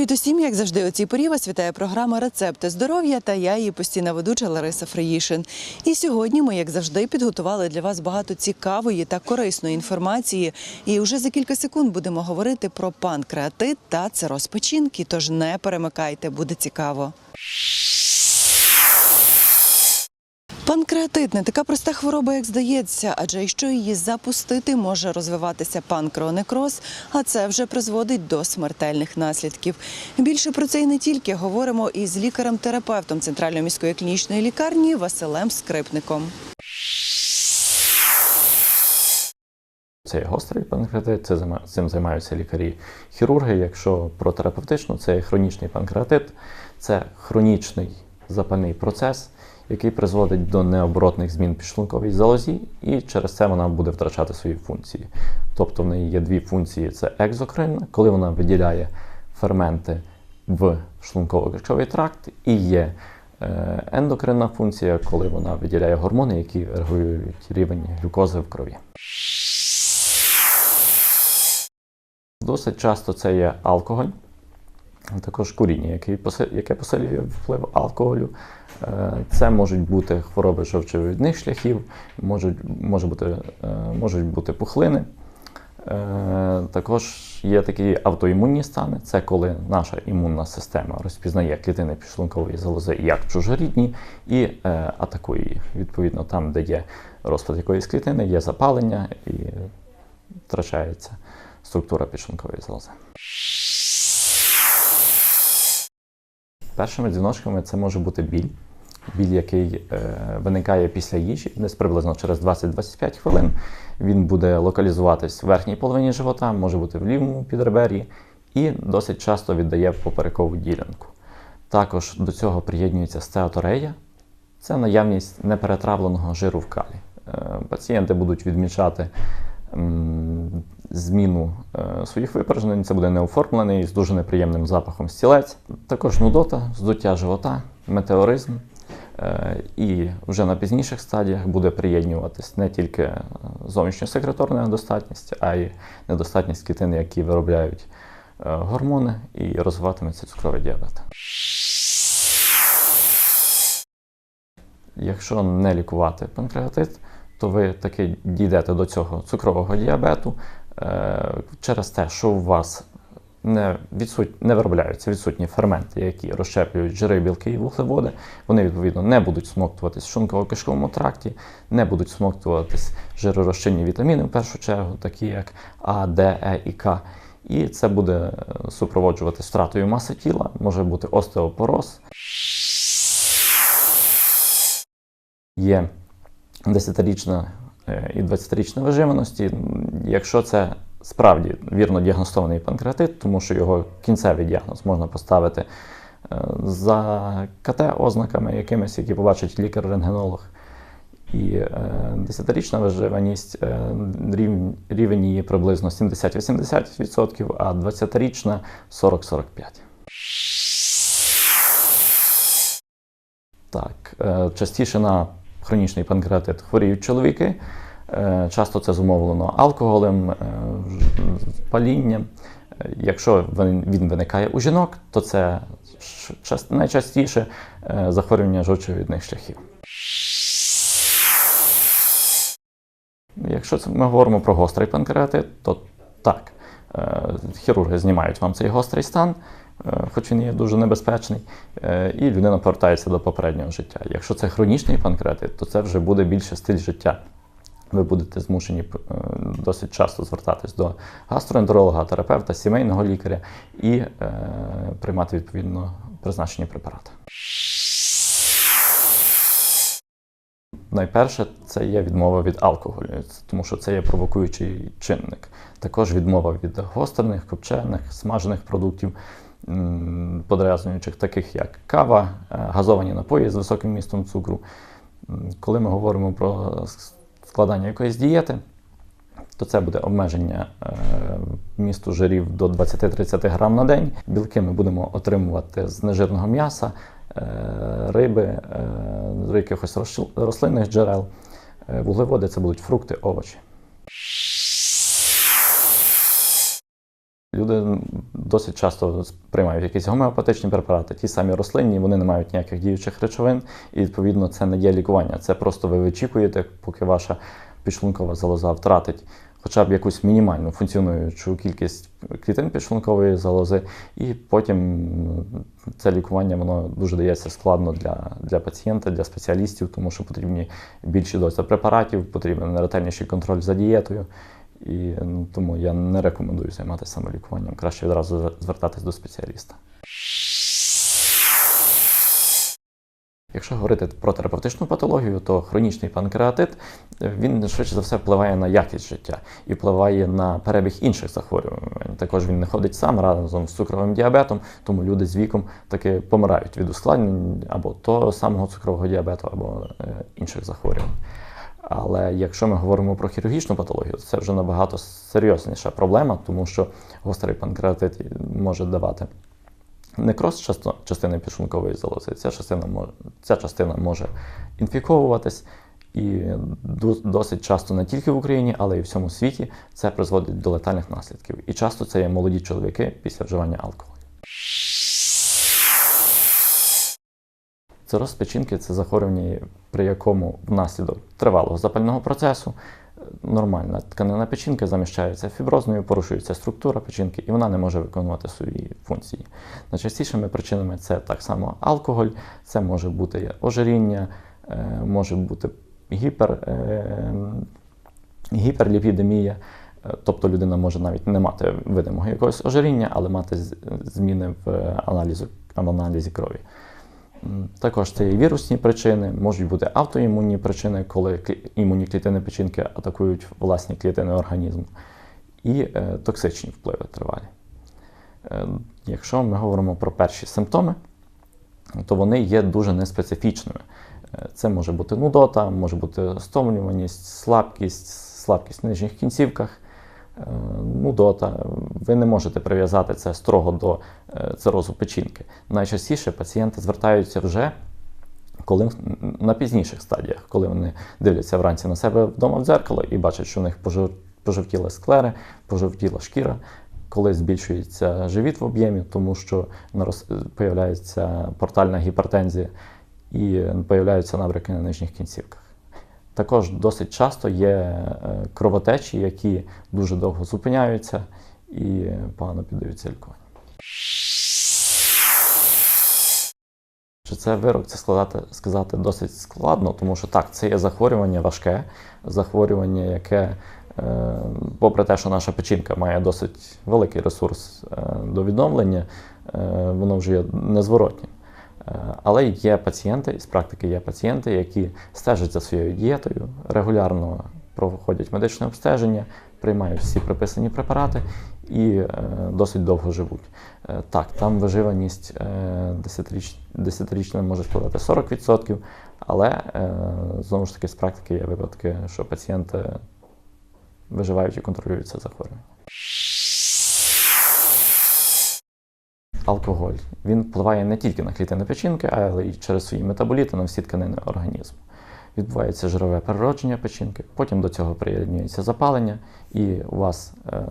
Привіт усім, як завжди, у цій порі вас вітає програма Рецепти здоров'я та я її постійна ведуча Лариса Фриїшин. І сьогодні ми, як завжди, підготували для вас багато цікавої та корисної інформації. І вже за кілька секунд будемо говорити про панкреатит та цироз печінки. Тож не перемикайте, буде цікаво. Панкреатит не така проста хвороба, як здається, адже якщо її запустити, може розвиватися панкреонекроз, а це вже призводить до смертельних наслідків. Більше про це і не тільки говоримо із лікарем-терапевтом Центральної міської клінічної лікарні Василем Скрипником. Це є гострий панкреатит, це цим займаються лікарі-хірурги. Якщо про терапевтичну, це є хронічний панкреатит, це хронічний запальний процес, який призводить до необоротних змін підшлунковій залозі, і через це вона буде втрачати свої функції. Тобто в неї є дві функції: це екзокрин, коли вона виділяє ферменти в шлунково-кишковий тракт, і є е, ендокринна функція, коли вона виділяє гормони, які регулюють рівень глюкози в крові. Досить часто це є алкоголь, також куріння, яке посилює вплив алкоголю. Е, Це можуть бути хвороби жовчовидних шляхів, можуть, може бути, е, можуть бути пухлини. Е, Також є такі автоімунні стани, це коли наша імунна система розпізнає клітини підшлункової залози як чужорідні і атакує їх. Відповідно, там, де є розпад якоїсь клітини, є запалення і втрачається структура підшлункової залози. Першими дзвіночками це може бути біль. Біль, який е, виникає після їжі, десь приблизно через 20-25 хвилин. Він буде локалізуватись в верхній половині живота, може бути в лівому підребер'ї і досить часто віддає поперекову ділянку. Також до цього приєднується стеаторея, це наявність неперетравленого жиру в калі. Е, Пацієнти будуть відмічати зміну е, своїх випражень. Це буде неоформлений з дуже неприємним запахом стілець. Також нудота, здуття живота, метеоризм. Е, І вже на пізніших стадіях буде приєднуватись не тільки е, зовнішньосекреторна недостатність, а й недостатність клітин, які виробляють е, гормони, і розвиватиметься цукровий діабет. Якщо не лікувати панкреатит, то ви таки дійдете до цього цукрового діабету через те, що у вас не, відсут... не виробляються відсутні ферменти, які розщеплюють жири, білки і вуглеводи. Вони, відповідно, не будуть смоктуватись в шлунково-кишковому тракті, не будуть смоктуватись жиророзчинні вітаміни, в першу чергу, такі як А, Д, Е і К. І це буде е, супроводжуватись втратою маси тіла, може бути остеопороз. Є 10-річна е, і 20-річна виживаності. Якщо це справді вірно діагностований панкреатит, тому що його кінцевий діагноз можна поставити е, за КТ-ознаками якимись, які побачить лікар-рентгенолог. І е, 10-річна виживаність, е, рівень, рівень її приблизно 70-80%, а 20-річна 40-45%. Так, е, частіше на хронічний панкреатит хворіють чоловіки. Е, Часто це зумовлено алкоголем, е, палінням. Е, Якщо він виникає у жінок, то це найчастіше захворювання жовчовидних шляхів. Якщо ми говоримо про гострий панкреатит, то так, хірурги знімають вам цей гострий стан, хоч він є дуже небезпечний, і людина повертається до попереднього життя. Якщо це хронічний панкреатит, то це вже буде більше стиль життя. Ви будете змушені е, досить часто звертатись до гастроентеролога, терапевта, сімейного лікаря і е, приймати відповідно призначені препарати. Найперше, це є відмова від алкоголю, тому що це є провокуючий чинник. Також відмова від гострених, копчених, смажених продуктів, подразнюючих, таких як кава, е, газовані напої з високим містом цукру. Коли ми говоримо про складання якоїсь дієти, то це буде обмеження місту вмісту жирів до 20-30 грам на день. Білки ми будемо отримувати з нежирного м'яса, е, риби, е, якихось рослинних джерел. Е, Вуглеводи це будуть фрукти, овочі. Люди досить часто приймають якісь гомеопатичні препарати, ті самі рослинні, вони не мають ніяких діючих речовин, і відповідно це не є лікування. Це просто ви вичікуєте, поки ваша підшлункова залоза втратить хоча б якусь мінімальну функціонуючу кількість клітин підшлункової залози, і потім це лікування воно дуже дається складно для, для пацієнта, для спеціалістів, тому що потрібні більші дози препаратів, потрібен ретельніший контроль за дієтою. І ну, тому я не рекомендую займатися самолікуванням. Краще відразу звертатись до спеціаліста. Якщо говорити про терапевтичну патологію, то хронічний панкреатит він швидше за все впливає на якість життя і впливає на перебіг інших захворювань. Також він не ходить сам разом з цукровим діабетом, тому люди з віком таки помирають від ускладнень або того самого цукрового діабету, або е, інших захворювань. Але якщо ми говоримо про хірургічну патологію, то це вже набагато серйозніша проблема, тому що гострий панкреатит може давати некроз частини підшлункової залози. Ця частина може, ця частина може інфіковуватись. І досить часто не тільки в Україні, але й в всьому світі це призводить до летальних наслідків. І часто це є молоді чоловіки після вживання алкоголю. Цироз печінки це захворювання, при якому внаслідок тривалого запального процесу е, нормальна тканина печінки заміщається фіброзною, порушується структура печінки, і вона не може виконувати свої функції. Найчастішими причинами це так само алкоголь, це може бути ожиріння, е, може бути гіпер, е, гіперліпідемія. Тобто людина може навіть не мати видимого якогось ожиріння, але мати зміни в аналізу, в аналізі крові. Також це і вірусні причини, можуть бути автоімунні причини, коли імунні клітини печінки атакують власні клітини організму, і е, токсичні впливи тривалі. Е, якщо ми говоримо про перші симптоми, то вони є дуже неспецифічними. Е, Це може бути нудота, може бути стомлюваність, слабкість, слабкість в нижніх кінцівках, е, нудота. Ви не можете прив'язати це строго до е, цирозу печінки. Найчастіше пацієнти звертаються вже коли на пізніших стадіях, коли вони дивляться вранці на себе вдома в дзеркало і бачать, що у них пожов- склери, пожовтіла шкіра, коли збільшується живіт в об'ємі, тому що нарос- появляється портальна гіпертензія і появляються набряки на нижніх кінцівках. Також досить часто є е, кровотечі, які дуже довго зупиняються і погано піддаються лікуванню. Чи це вирок, це складати, сказати досить складно, тому що так, це є захворювання важке, захворювання, яке, е, попри те, що наша печінка має досить великий ресурс е, до відновлення, е, воно вже є незворотнім. Але є пацієнти, з практики є пацієнти, які стежать за своєю дієтою, регулярно проходять медичне обстеження, приймають всі приписані препарати і е, досить довго живуть. Е, так, там виживаність е, 10-річ, 10-річним може складати 40%, але е, знову ж таки з практики є випадки, що пацієнти виживають і контролюють це захворювання. Алкоголь він впливає не тільки на клітини печінки, але й через свої метаболіти на всі тканини організму. Відбувається жирове переродження печінки, потім до цього приєднується запалення, і у вас е,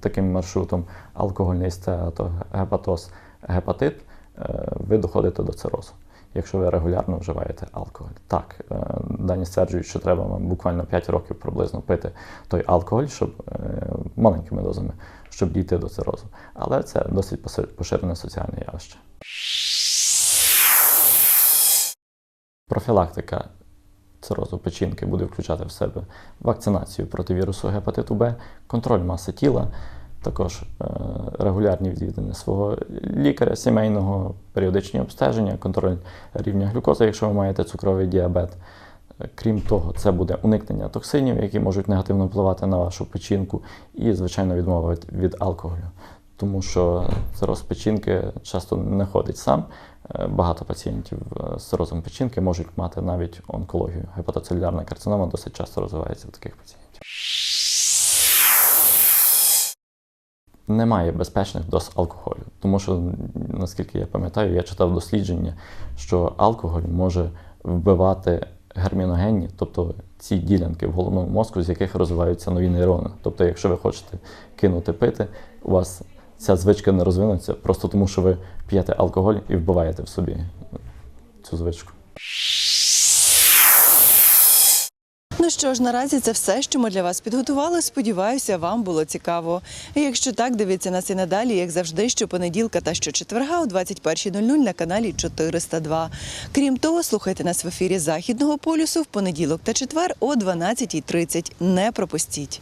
таким маршрутом алкогольний стеатогепатоз, гепатит, е, ви доходите до цирозу, якщо ви регулярно вживаєте алкоголь. Так, е, дані стверджують, що треба вам буквально 5 років приблизно пити той алкоголь, щоб е, маленькими дозами, щоб дійти до цирозу. Але це досить поширене соціальне явище. Профілактика цирозу печінки буде включати в себе вакцинацію проти вірусу гепатиту Б, контроль маси тіла, також е, регулярні відвідини свого лікаря сімейного, періодичні обстеження, контроль рівня глюкози, якщо ви маєте цукровий діабет. Е, Крім того, це буде уникнення токсинів, які можуть негативно впливати на вашу печінку, і, звичайно, відмова від, алкоголю. Тому що цироз печінки часто не ходить сам. Е, Багато пацієнтів е, з цирозом печінки можуть мати навіть онкологію. Гепатоцелюлярна карцинома досить часто розвивається в таких пацієнтів. Немає безпечних доз алкоголю, тому що, наскільки я пам'ятаю, я читав дослідження, що алкоголь може вбивати герміногенні, тобто ці ділянки в головному мозку, з яких розвиваються нові нейрони. Тобто, якщо ви хочете кинути пити, у вас ця звичка не розвинеться просто тому, що ви п'єте алкоголь і вбиваєте в собі цю звичку. Ну що ж, наразі це все, що ми для вас підготували. Сподіваюся, вам було цікаво. Якщо так, дивіться нас і надалі, як завжди, щопонеділка та щочетверга о 21.00 на каналі 402. Крім того, слухайте нас в ефірі Західного полюсу в понеділок та четвер о 12.30. Не пропустіть.